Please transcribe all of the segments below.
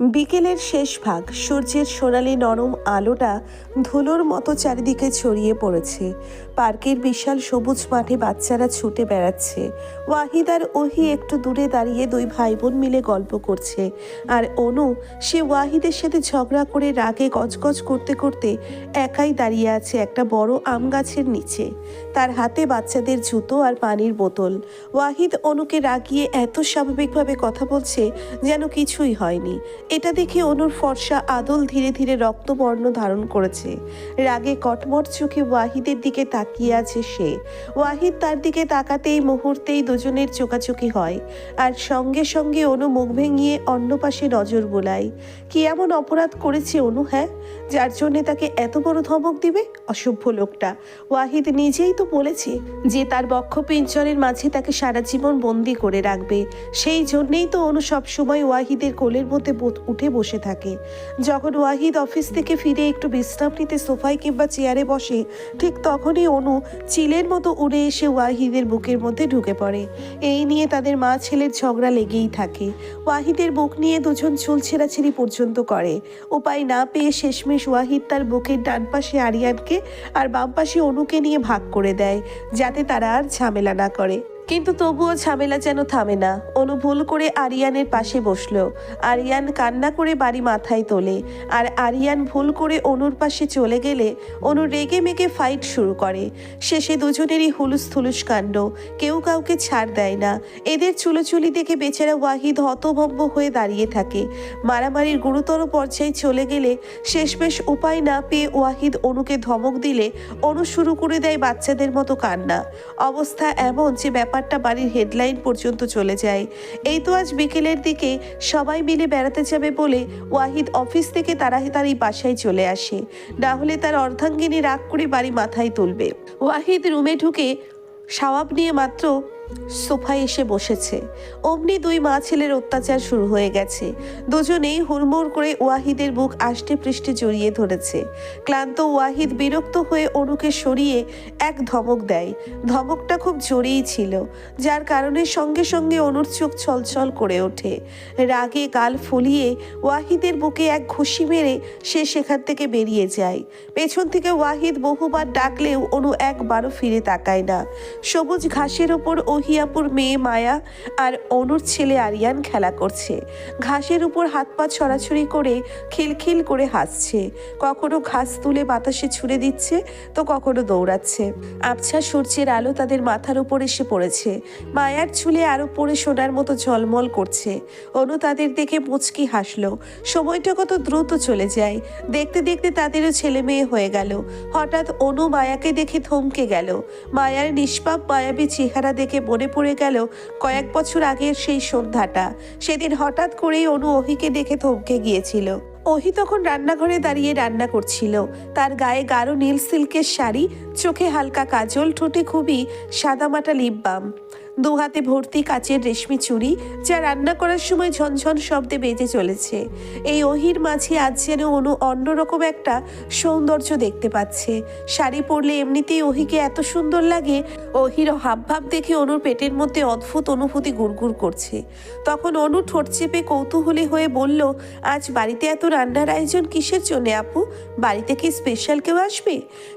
বিকেলের শেষ ভাগ, সূর্যের সোনালি নরম আলোটা ধুলোর মতো চারিদিকে ছড়িয়ে পড়েছে। পার্কের বিশাল সবুজ মাঠে বাচ্চারা ছুটে বেড়াচ্ছে। ওয়াহিদ আর ওহি একটু দূরে দাঁড়িয়ে দুই ভাই বোন মিলে গল্প করছে। আর অনু, সে ওয়াহিদের সাথে ঝগড়া করে রাগে গজগজ করতে করতে একাই দাঁড়িয়ে আছে একটা বড় আম গাছের নিচে। তার হাতে বাচ্চাদের জুতো আর পানির বোতল। ওয়াহিদ অনুকে রাগিয়ে এত স্বাভাবিকভাবে কথা বলছে যেন কিছুই হয়নি। এটা দেখে অনুর ফর্সা আদল ধীরে ধীরে রক্তবর্ণ ধারণ করেছে। রাগে কটমট চোখে ওয়াহিদের দিকে তাকিয়ে আছে সে। ওয়াহিদ তার দিকে তাকাতেই মুহূর্তেই দুজনের চোকাচুকি হয়। আর সঙ্গে সঙ্গে অনু মুখ ভেঙিয়ে অন্য পাশে নজর বোলায়। কি এমন অপরাধ করেছে অনু হ্যাঁ? যার জন্যে তাকে এত বড় ধমক দিবে? অসভ্য লোকটা। ওয়াহিদ নিজেই তো বলেছে যে তার বক্ষপিঞ্চরের মাঝে তাকে সারা জীবন বন্দি করে রাখবে। সেই জন্যেই তো অনু সবসময় ওয়াহিদের কোলের মধ্যে উঠে বসে থাকে। যখন ওয়াহিদ অফিস থেকে ফিরে একটু বিশ্রাম নিতে সোফায় কিংবা চেয়ারে বসে, ঠিক তখনই অনু চিলের মতো উড়ে এসে ওয়াহিদের বুকের মধ্যে ঢুকে পড়ে। এই নিয়ে তাদের মা ছেলের ঝগড়া লেগেই থাকে। ওয়াহিদের বুক নিয়ে দুজন চুল ছেঁড়াছেড়ি পর্যন্ত করে। উপায় না পেয়ে শেষমেশ ওয়াহিদ তার বুকের ডান পাশে আরিয়ানকে আর বাম পাশে অনুকে নিয়ে ভাগ করে দেয়, যাতে তারা আর ঝামেলা না করে। কিন্তু তবুও ঝামেলা যেন থামে না। অনু ভুল করে আরিয়ানের পাশে বসল। আরিয়ান কান্না করে বাড়ি মাথায় তোলে। আর আরিয়ান ভুল করে অনুর পাশে চলে গেলে অনু রেগে মেগে ফাইট শুরু করে। শেষে দুজনেরই হুলুস থুলুস কাণ্ড। কেউ কাউকে ছাড় দেয় না। এদের চুলোচুলি দেখে বেচারা ওয়াহিদ হতভম্ব হয়ে দাঁড়িয়ে থাকে। মারামারির গুরুতর পর্যায়ে চলে গেলে শেষমেশ উপায় না পেয়ে ওয়াহিদ অনুকে ধমক দিলে অনু শুরু করে দেয় বাচ্চাদের মতো কান্না। অবস্থা এমন যে ব্যাপারটা বাড়ির হেডলাইন পর্যন্ত চলে যায়। এই তো আজ বিকেলের দিকে সবাই মিলে বেড়াতে যাবে বলে ওয়াহিদ অফিস থেকে তারা তাড়াতাড়ি বাসায় চলে আসে। না হলে তার অর্ধাঙ্গিনী রাগ করে বাড়ি মাথায় তুলবে। ওয়াহিদ রুমে ঢুকে সাওয়াব নিয়ে মাত্র সোফায় এসে বসেছে। অমনি দুই মা ছেলের অত্যাচার শুরু হয়ে গেছে। দুজনেই হুড়মুড় করে ওয়াহিদের বুক আষ্টে পৃষ্ঠে জড়িয়ে ধরেছে। ক্লান্ত ওয়াহিদ বিরক্ত হয়ে অনুকে সরিয়ে এক ধমক দেয়। ধমকটা খুব জোরেই ছিল, যার কারণে সঙ্গে সঙ্গে অনুর চোখ ছলছল করে ওঠে। রাগে গাল ফুলিয়ে ওয়াহিদের বুকে এক ঘুষি মেরে সে সেখান থেকে বেরিয়ে যায়। পেছন থেকে ওয়াহিদ বহুবার ডাকলেও অনু একবারও ফিরে তাকায় না। সবুজ ঘাসের ওপর ওহিয়াপুর মেয়ে মায়া আর অনুর ছেলে আরিয়ান খেলা করছে। ঘাসের উপর হাত পা ছড়াছড়ি করে খিলখিল করে হাসছে। কখনো ঘাস তুলে বাতাসে ছুড়ে দিচ্ছে, তো কখনো দৌড়াচ্ছে। আবছা সূর্যের আলো তাদের মাথার উপর এসে পড়েছে। মায়ার চুলে আরও পড়ে সোনার মতো ঝলমল করছে। অনু তাদের দেখে মুচকি হাসলো। সময়টা কত দ্রুত চলে যায়। দেখতে দেখতে তাদেরও ছেলে মেয়ে হয়ে গেল। হঠাৎ অনু মায়াকে দেখে থমকে গেল। মায়ার নিষ্পাপ মায়াবী চেহারা দেখে মনে পড়ে গেল কয়েক বছর আগের সেই সন্ধ্যাটা। সেদিন হঠাৎ করেই অনু অহিকে দেখে থমকে গিয়েছিল। ওহি তখন রান্নাঘরে দাঁড়িয়ে রান্না করছিল। তার গায়ে গাঢ় নীল সিল্কের শাড়ি, চোখে হালকা কাজল, ঠোঁটে খুবই সাদামাটা লিপ বাম। দু হাতে ভর্তি কাচের রেশমি চুড়ি যা রান্না করার সময় ঝনঝন শব্দে বেজে চলেছে। এই অহির মাঝে আজ যেন অনু অন্যরকম একটা সৌন্দর্য দেখতে পাচ্ছে। শাড়ি পরলে এমনিতেই অহিকে এত সুন্দর লাগে ওহির হাবভাব দেখে অনুর পেটের মধ্যে অদ্ভুত অনুভূতি গুড়গুড় করছে। তখন অনু ঠোঁট চেপে কৌতূহলী হয়ে বলল, আজ বাড়িতে এত রান্নার আয়োজন কিসের জন্যে আপু? বাড়িতে কি স্পেশাল কেউ আসবে?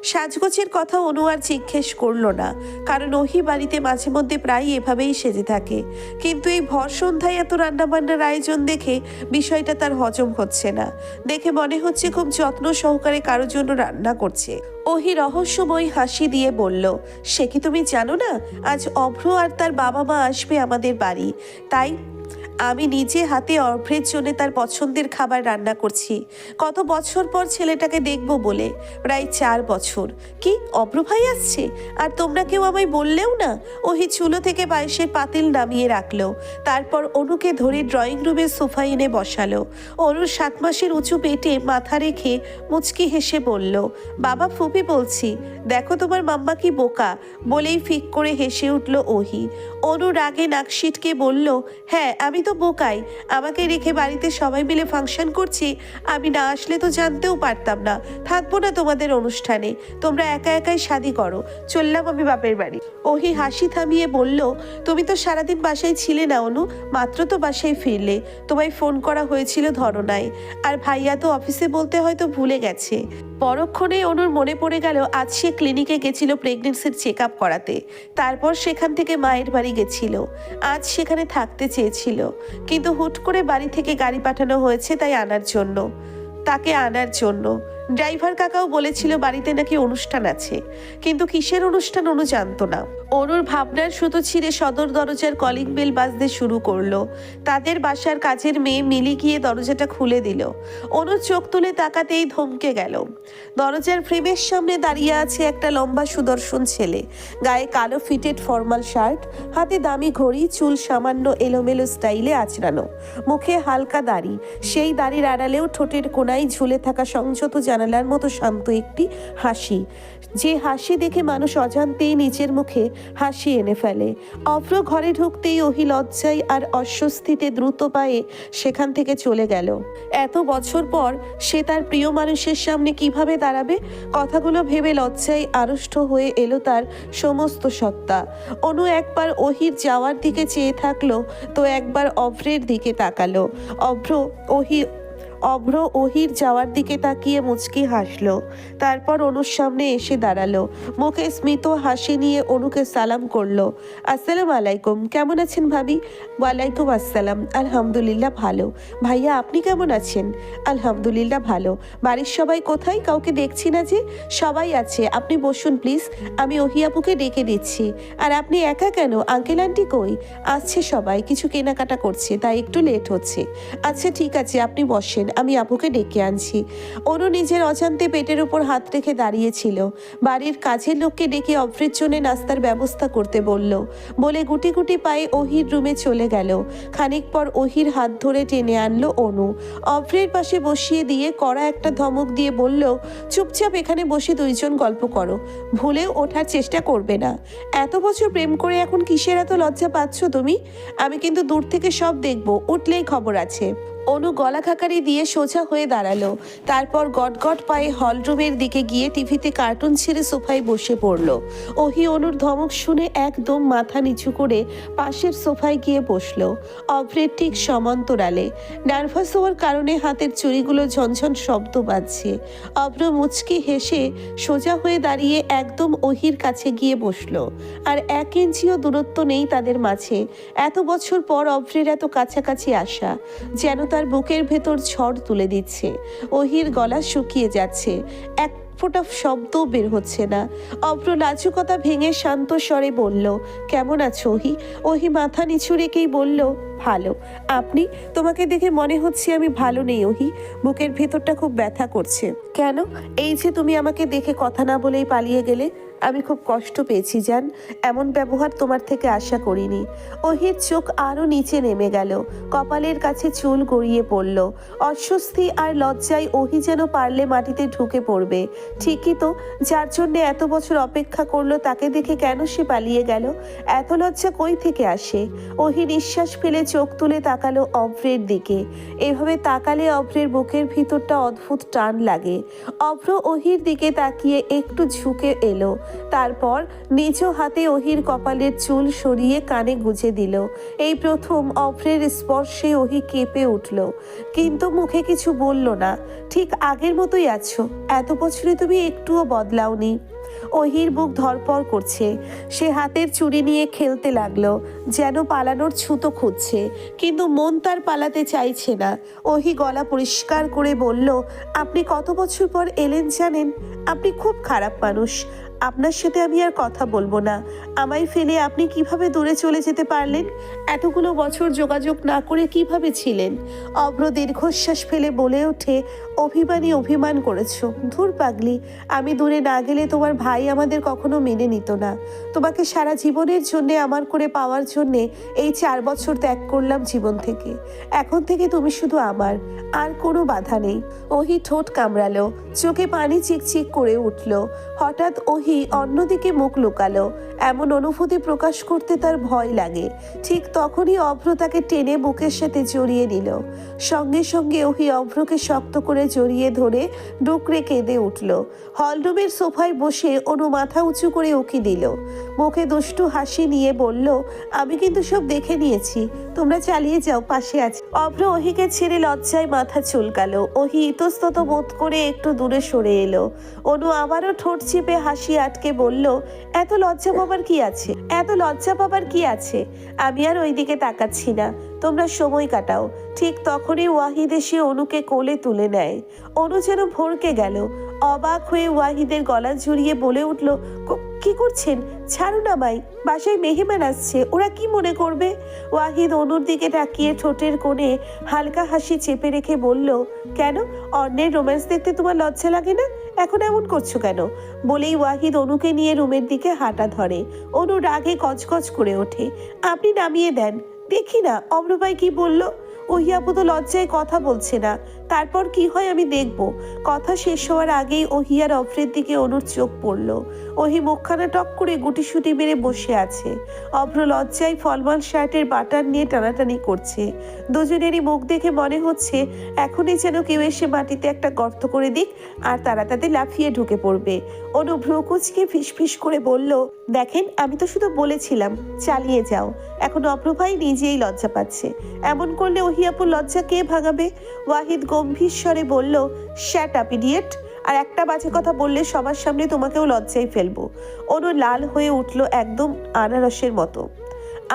সাজগোছের কথা অনু আর জিজ্ঞেস করল না, কারণ ওহি বাড়িতে মাঝে মধ্যে প্রায় এভাবেই সেজে থাকে। কিন্তু এই ভর সন্ধ্যায় এত রান্নাবান্নার আয়োজন দেখে বিষয়টা তার হজম হচ্ছে না। দেখে মনে হচ্ছে খুব যত্ন সহকারে কারোর জন্য রান্না করছে। ওহি রহস্যময় হাসি দিয়ে বলল, সে কি তুমি জানো না? আজ অভ্র আর তার বাবা মা আসবে আমাদের বাড়ি। তাই আমি নিজে হাতে অভ্রের জন্য তার পছন্দের খাবার রান্না করছি। কত বছর পর ছেলেটাকে দেখব বলে। প্রায় চার বছর। কি, অভ্র ভাই আসছে? আর তোমরা কেউ আমায় বললেও না? ওহি চুলো থেকে বালিশের পাতিল নামিয়ে রাখল। তারপর অনুকে ধরে ড্রয়িং রুমের সোফা এনে বসালো। অনুর সাত মাসের উঁচু পেটে মাথা রেখে মুচকি হেসে বলল, বাবা ফুপি বলছি, দেখো তোমার মাম্মা কি বোকা। বলেই ফিক করে হেসে উঠল ওহি। অনু রাগে নাকশিটকে বলল হ্যাঁ আমি তো বোকাই। আমাকে রেখে বাড়িতে সবাই মিলে ফাংশন করছি, আমি না আসলে তো জানতেও পারতাম না। থাকব না তোমাদের অনুষ্ঠানে, তোমরা একা একাই শাদি করো। চললাম আমি বাপের বাড়ি। ওহি হাসি থামিয়ে বলল, তুমি তো সারাদিন বাসায় ছিলে না অনু, মাত্র তো বাসায় ফিরলে। তোমায় ফোন করা হয়েছিল ধরো নাই আর ভাইয়া তো অফিসে বলতে হয়তো ভুলে গেছে। পরক্ষণে অনুর মনে পড়ে গেল, আজ সে ক্লিনিকে গেছিল প্রেগনেন্সির চেক আপ করাতে। তারপর সেখান থেকে মায়ের বাড়ি গেছিল। আজ সেখানে থাকতে চেয়েছিল। কিন্তু হুট করে বাড়ি থেকে গাড়ি পাঠানো হয়েছে তাই আনার জন্য। তাকে আনার জন্য। ড্রাইভার কাকাও বলেছিল বাড়িতে নাকি অনুষ্ঠান আছে, কিন্তু কিসের অনুষ্ঠান অনু জানতো না। অনুর ভাবনার সুতো ছিঁড়ে সদর দরজার কলিং বেল বাজতে শুরু করল। তাদের বাসার কাজের মেয়ে মিলি গিয়ে দরজাটা খুলে দিল। অনুর চোখ তুলে তাকাতেই ধমকে গেল। দরজার ফ্রেমের সামনে দাঁড়িয়ে আছে একটা লম্বা সুদর্শন ছেলে। গায়ে কালো ফিটেড ফর্মাল শার্ট হাতে দামি ঘড়ি, চুল সামান্য এলোমেলো স্টাইলে আচড়ানো। মুখে হালকা দাড়ি, সেই দাড়ির আড়ালেও ঠোঁটের কোনায় ঝুলে থাকা সংযত জানালার মতো শান্ত একটি হাসি। যে হাসি দেখে মানুষ অজান্তেই নিজের মুখে হাসি এনে ফেলে। অভ্র ঘরে ঢুকতেই ওহি লজ্জায় আর অস্বস্তিতে দ্রুত পায়ে সেখান থেকে চলে গেল। এত বছর পর সে তার প্রিয় মানুষের সামনে কীভাবে দাঁড়াবে? কথাগুলো ভেবে লজ্জায় আড়ষ্ট হয়ে এলো তার সমস্ত সত্তা। অনু একবার ওহির যাওয়ার দিকে চেয়ে থাকল, তো একবার অভ্রের দিকে তাকালো। অভ্র ওহি অভ্র ওহির যাওয়ার দিকে তাকিয়ে মুচকি হাসল। তারপর অনুর সামনে এসে দাঁড়াল। মুখে স্মিত হাসি নিয়ে অনুকে সালাম করল। আসসালাম আলাইকুম, কেমন আছেন ভাবি? ওয়ালাইকুম আসসালাম, আলহামদুলিল্লাহ ভালো। ভাইয়া, আপনি কেমন আছেন? আলহামদুলিল্লাহ ভালো। বাড়ির সবাই কোথায়? কাউকে দেখছি না যে? সবাই আছে, আপনি বসুন প্লিজ। আমি ওহিয়াপুকে ডেকে দিচ্ছি। আর আপনি একা কেন? আঙ্কেল, আন্টি কই? আসছে সবাই, কিছু কেনাকাটা করছে, তাই একটু লেট হচ্ছে। আচ্ছা ঠিক আছে, আপনি বসেন। আমি আপুকে ডেকে আনছি। অনু নিজের অজান্তে পেটের উপর হাত রেখে দাঁড়িয়েছিল। বাড়ির কাজের লোককে ডেকে অভ্রের জন্য নাস্তার ব্যবস্থা করতে বলল। বলে গুটি গুটি পায়ে ওহির রুমে চলে গেল। খানিক পর ওহির হাত ধরে টেনে আনলো অনু। অভ্রের পাশে বসিয়ে দিয়ে কড়া একটা ধমক দিয়ে বলল, চুপচাপ এখানে বসে দুইজন গল্প করো। ভুলেও ওঠার চেষ্টা করবে না। এত বছর প্রেম করে এখন কিসের এত লজ্জা পাচ্ছ তুমি? আমি কিন্তু দূর থেকে সব দেখব। উঠলেই খবর আছে। অনু গলা খাকারি দিয়ে সোজা হয়ে দাঁড়াল। তারপর গটগট পায়ে হলরুমের দিকে গিয়ে টিভিতে কার্টুন ছেড়ে সোফায় বসে পড়ল। ওহি অনুর ধমক শুনে একদম মাথা নিচু করে পাশের সোফায় গিয়ে বসল। অভ্রের ঠিক সমান্তরালে। নার্ভাস হওয়ার কারণে হাতের চুড়িগুলো ঝনঝন শব্দ বাজছে। অভ্র মুচকি হেসে সোজা হয়ে দাঁড়িয়ে একদম ওহির কাছে গিয়ে বসল। আর এক ইঞ্চিও দূরত্ব নেই তাদের মাঝে। এত বছর পর অভ্রের এত কাছাকাছি আসা। যেন তার বুকের ভেতর ঝড় তুলে দিচ্ছে। ওহির গলা শুকিয়ে যাচ্ছে। এক ফোঁটা শব্দ বের হচ্ছে না। অভ্র লাজুকতা ভেঙে শান্ত স্বরে বলল, কেমন আছো ওহি ওহি মাথা নিচু রেখেই বলল, ভালো। আপনি? তোমাকে দেখে মনে হচ্ছে আমি ভালো নেই ওহি বুকের ভেতরটা খুব ব্যথা করছে। কেন? এই যে তুমি আমাকে দেখে কথা না বলেই পালিয়ে গেলে। আমি খুব কষ্ট পেয়েছি, জান। এমন ব্যবহার তোমার থেকে আশা করিনি। ওহির চোখ আরও নিচে নেমে গেল। কপালের কাছে চুল গড়িয়ে পড়ল। অস্বস্তি আর লজ্জায় ওহি যেন পারলে মাটিতে ঢুকে পড়বে। ঠিকই তো, যার জন্য এত বছর অপেক্ষা করল তাকে দেখে কেন সে পালিয়ে গেল? এত লজ্জা কই থেকে আসে? ওহি নিঃশ্বাস ফেলে চোখ তুলে তাকালো অভ্রের দিকে। এভাবে তাকালে অভ্রের বুকের ভিতরটা অদ্ভুত টান লাগে। অভ্র ওহির দিকে তাকিয়ে একটু ঝুঁকে এলো। তারপর নিজ হাতে ওহির কপালের চুল সরিয়ে কানে গুজে দিল। এই প্রথম অভ্রের স্পর্শে ওহি কেঁপে উঠল। কিন্তু মুখে কিছু বলল না। ঠিক আগের মতোই আছো। এত বছরে তুমি একটুও বদলাওনি। ওহির বুক ধরপড় করছে। সে হাতের চুড়ি নিয়ে খেলতে লাগল, যেন পালানোর ছুতো খুঁজছে। কিন্তু মন তার পালাতে চাইছে না। ওহি গলা পরিষ্কার করে বলল, আপনি কত বছর পর এলেন জানেন? আপনি খুব খারাপ মানুষ। আপনার সাথে আমি আর কথা বলব না। আমায় ফেলে আপনি কীভাবে দূরে চলে যেতে পারলেন? এতগুলো বছর যোগাযোগ না করে কীভাবে ছিলেন? অভ্র দীর্ঘশ্বাস ফেলে বলে ওঠে, অভিমানী অভিমান করেছ। ধুর পাগলি, আমি দূরে না গেলে তোমার ভাই আমাদের কখনো মেনে নিত না। তোমাকে সারা জীবনের জন্যে, আমার করে পাওয়ার জন্যে এই চার বছর ত্যাগ করলাম জীবন থেকে। এখন থেকে তুমি শুধু আমার, আর কোনো বাধা নেই। ওহি ঠোঁট কামড়ালো, চোখে পানি চিকচিক করে উঠল। হঠাৎ ওহি অন্যদিকে মুখ লুকালো। এমন অনুভূতি প্রকাশ করতে তার ভয় লাগে। ঠিক তখনই অভ্র তাকে টেনে বুকের সাথে জড়িয়ে নিল। সঙ্গে সঙ্গে ওহি অভ্রকে শক্ত করে জড়িয়ে ধরে ডুকরে কেঁদে উঠল। হলরুমের সোফায় বসে অনু মাথা উঁচু করে উকি দিল। মুখে দুষ্টু হাসি নিয়ে বলল, আমি কিন্তু সব দেখে নিয়েছি। তোমরা চালিয়ে যাও, পাশে আছে। অভ্র ওহিকে ছেড়ে লজ্জায় মাথা চুলকালো। ওহি ইতস্তত বোধ করে একটু দূরে সরে এলো। অনু আবারও ঠোঁট চেপে হাসি আটকে বলল, এত লজ্জা পাবার কি আছে? এত লজ্জা পাবার কি আছে? আমি আর ওইদিকে তাকাচ্ছি না। তোমরা সময় কাটাও। ঠিক তখনই ওয়াহিদ এসে অনুকে কোলে তুলে নেয়। অনু যেন ভরকে গেল। অবাক হয়ে ওয়াহিদের গলা জড়িয়ে বলে উঠল "ক- করছেন? ছাড়ুন আমায় বাসায় মেহমান আসছে, ওরা কি মনে করবে? ওয়াহিদ অনুর দিকে তাকিয়ে ঠোঁটের কোণে হালকা হাসি চেপে রেখে বলল, কেন? অন্যের রোম্যান্স দেখতে তোমার লজ্জা লাগে না? এখন এমন করছ কেন? বলেই ওয়াহিদ অনুকে নিয়ে রুমের দিকে হাঁটা ধরে। অনু রাগে কচকচ করে ওঠে। আপনি নামিয়ে দেন। দেখি না, অমরভাই কি বলল? ওহিয়াপু তো লজ্জায় কথা বলছে না। তারপর কি হয় আমি দেখব। কথা শেষ হওয়ার আগেই ওহিয়ার অফ্রের দিকে অনুর চোখ পড়ল। ওহি মুখখানা টক করে গুটিসুটি মেরে বসে আছে। অভ্র লজ্জায় ফলমাল শার্টের বাটার নিয়ে টানাটানি করছে। দুজনেরই মুখ দেখে মনে হচ্ছে এখনই যেন কেউ এসে মাটিতে একটা গর্ত করে দিক আর তারা তাতে লাফিয়ে ঢুকে পড়বে। অনু ভ্রুকুচকে ফিসফিস করে বলল, দেখেন, আমি তো শুধু বলেছিলাম, চালিয়ে যাও। এখন অপ্রভাই নিজেই লজ্জা পাচ্ছে। এমন করলে ওহিয়াপুর লজ্জা কে ভাগাবে? ওয়াহিদ গম্ভীর বলল, শ্যাট আপ ইডিয়েট আর একটা বাজে কথা বললে সবার সামনে তোমাকেও লজ্জায় ফেলব। অনু লাল হয়ে উঠল একদম আনারসের মতো।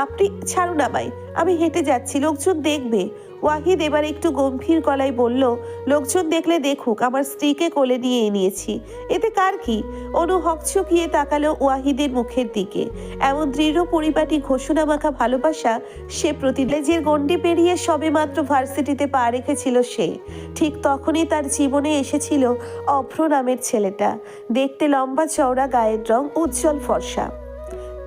আপনি ছাড়ুন আমায়, আমি হেঁটে যাচ্ছি, লোকজন দেখবে। ওয়াহিদ এবার একটু গম্ভীর গলায় বলল, লোকজন দেখলে দেখুক, আমার স্ত্রীকে কোলে নিয়ে নিয়েছি এতে কার কি? অনু হকচকিয়ে তাকালো ওয়াহিদের মুখের দিকে। এমন দৃঢ় পরিপাটি ঘোষণা মাখা ভালোবাসা সে প্রতিলেজের গণ্ডি পেরিয়ে সবেমাত্র ভার্সিটিতে পা রেখেছিল সে। ঠিক তখনই তার জীবনে এসেছিল অভ্র নামের ছেলেটা। দেখতে লম্বা চওড়া, গায়ের রং, উজ্জ্বল ফর্সা।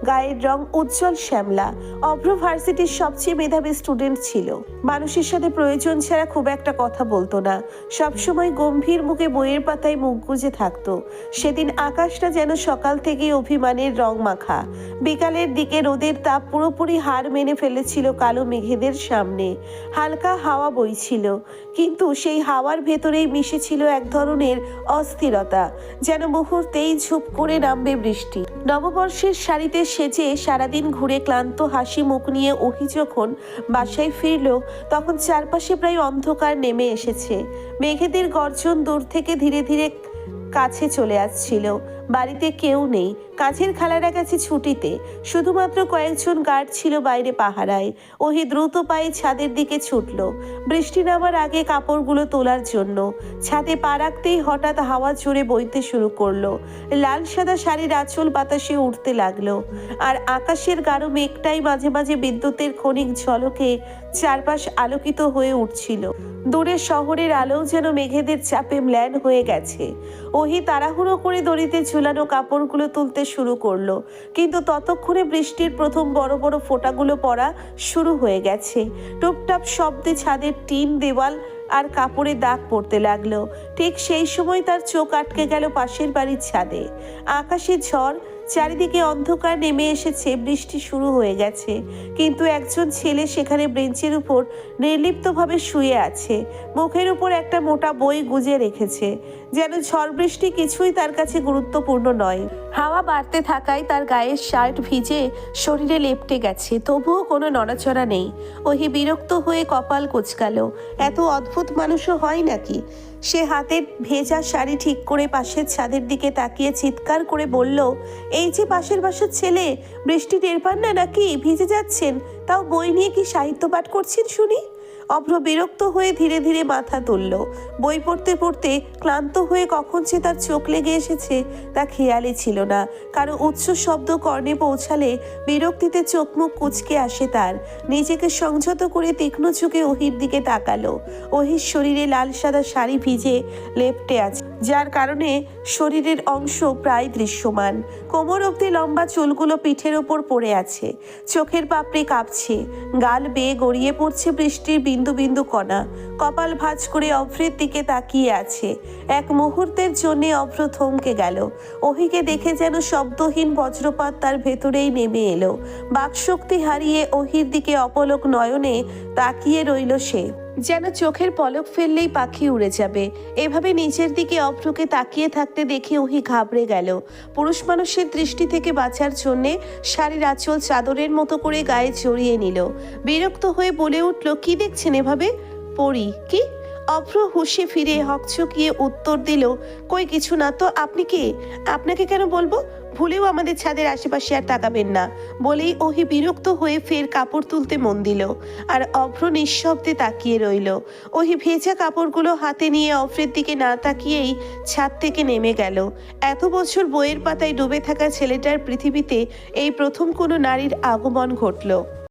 গায়ের রং উজ্জ্বল শ্যামলা। অভ্র ভার্সিটির সবচেয়ে মেধাবী স্টুডেন্ট ছিল। মানুষের সাথে প্রয়োজন ছাড়া খুব একটা কথা বলতো না। সবসময় গম্ভীর মুখে বইয়ের পাতায় মুখ গুজে থাকতো। সেদিন আকাশটা যেন সকাল থেকেই অভিমানের রং মাখা। বিকালের দিকে রোদের তাপ পুরোপুরি হার মেনে ফেলেছিল কালো মেঘেদের সামনে। হালকা হাওয়া বইছিল কিন্তু সেই হাওয়ার ভেতরেই মিশেছিল এক ধরনের অস্থিরতা, যেন মুহূর্তেই ঝুপ করে নামবে বৃষ্টি। নববর্ষের শাড়িতে সেজে সারাদিন ঘুরে ক্লান্ত হাসি মুখ নিয়ে ওহি যখন বাসায় ফিরল, তখন চারপাশে প্রায় অন্ধকার নেমে এসেছে। মেঘেদের গর্জন দূর থেকে ধীরে ধীরে কাছে চলে আসছিল। বাড়িতে কেউ নেই। কাছের খালারা গেছে ছুটিতে শুধুমাত্র কয়েকজন গার্ড ছিল বাইরে পাহারায়। ওহি দ্রুত পায়ে ছাদের দিকে ছুটল। বৃষ্টি নামার আগে কাপড়গুলো তোলার জন্য ছাদে পা রাখতেই হঠাৎ হাওয়া জোরে বইতে শুরু করল। লাল সাদা শাড়ির আঁচল বাতাসে উঠতে লাগল। আর আকাশের গাঢ় মেঘটাই মাঝে মাঝে বিদ্যুতের ক্ষণিক ঝলকে চারপাশ আলোকিত হয়ে উঠছিল। দূরে শহরের আলোও যেন মেঘেদের চাপে ম্ল্যান হয়ে গেছে। ওহি তাড়াহুড়ো করে দড়িতে ঝুলানো কাপড়গুলো তুলতে শুরু করল। কিন্তু ততক্ষণে বৃষ্টির প্রথম বড় বড় ফোঁটাগুলো পড়া শুরু হয়ে গেছে। টুপটাপ শব্দে ছাদের টিন, দেওয়াল আর কাপড়ে দাগ পড়তে লাগল। ঠিক সেই সময় তার চোখ আটকে গেল পাশের বাড়ির ছাদে। আকাশে ঝড় চারিদিকে অন্ধকার নেমে এসেছে, বৃষ্টি শুরু হয়ে গেছে। কিন্তু একজন ছেলে সেখানে বেঞ্চের উপর নির্লিপ্তভাবে শুয়ে আছে। মুখের উপর একটা মোটা বই গুজে রেখেছে, যেন ঝড় বৃষ্টি কিছুই তার কাছে গুরুত্বপূর্ণ নয়। হাওয়া বাড়তে থাকায় তার গায়ের শার্ট ভিজে শরীরে লেপটে গেছে, তবুও কোনো নড়াচড়া নেই। ওহি বিরক্ত হয়ে কপাল কোচকালো, এত অদ্ভুত মানুষও হয় নাকি? সে হাতে ভেজা শাড়ি ঠিক করে পাশের ছাদের দিকে তাকিয়ে চিৎকার করে বলল, এই যে পাশের বাসার ছেলে, বৃষ্টি টের পান না নাকি? ভিজে যাচ্ছেন। তাও বই নিয়ে কি সাহিত্য পাঠ করছেন শুনি? অভ্র বিরক্ত হয়ে ধীরে ধীরে মাথা তুলল। বই পড়তে পড়তে ক্লান্ত হয়ে কখন সে তার চোখ লেগে এসেছে তা খেয়ালই ছিল না। কারও উচ্চ শব্দ কর্ণে পৌঁছালে বিরক্তিতে চোখ মুখ কুচকে আসে তার। নিজেকে সংযত করে তীক্ষ্ণ চোখে ওহির দিকে তাকালো। ওহির শরীরে লাল সাদা শাড়ি ভিজে লেপটে আছে, যার কারণে শরীরের অংশ প্রায় দৃশ্যমান। কোমর অবধি লম্বা চুলগুলো পিঠের ওপর পড়ে আছে। চোখের পাপড়ি কাঁপছে। গাল বেয়ে গড়িয়ে পড়ছে বৃষ্টির বিন্দু বিন্দু কণা। কপাল ভাঁজ করে অভ্রের দিকে তাকিয়ে আছে। এক মুহূর্তের জন্য অভ্র থমকে গেল। ওহিকে দেখে যেন শব্দহীন বজ্রপাত তার ভেতরেই নেমে এলো। বাকশক্তি হারিয়ে অহির দিকে অপলক নয়নে তাকিয়ে রইল সে। যেন চোখের পলক ফেললেই পাখি উড়ে যাবে। এভাবে নিচের দিকে অভ্রকে তাকিয়ে থাকতে দেখে ওহি ঘাবড়ে গেল। পুরুষ মানুষের দৃষ্টি থেকে বাঁচার জন্যে শাড়ির আঁচল চাদরের মতো করে গায়ে জড়িয়ে নিল। বিরক্ত হয়ে বলে উঠল, কি দেখছেন এভাবে? পড়ি কি? অভ্র হুশে ফিরে হকচকিয়ে উত্তর দিল, কই, কিছু না তো, আপনি কে? আপনাকে কেন বলব? ভুলেও আমাদের ছাদের আশেপাশে আর তাকাবেন না। বলেই ওহি বিরক্ত হয়ে ফের কাপড় তুলতে মন দিল আর অভ্র নিঃশব্দে তাকিয়ে রইল। ওহি ভেজা কাপড়গুলো হাতে নিয়ে অভ্রের দিকে না তাকিয়েই ছাদ থেকে নেমে গেল। এত বছর বইয়ের পাতায় ডুবে থাকা ছেলেটার পৃথিবীতে এই প্রথম কোনো নারীর আগমন ঘটল।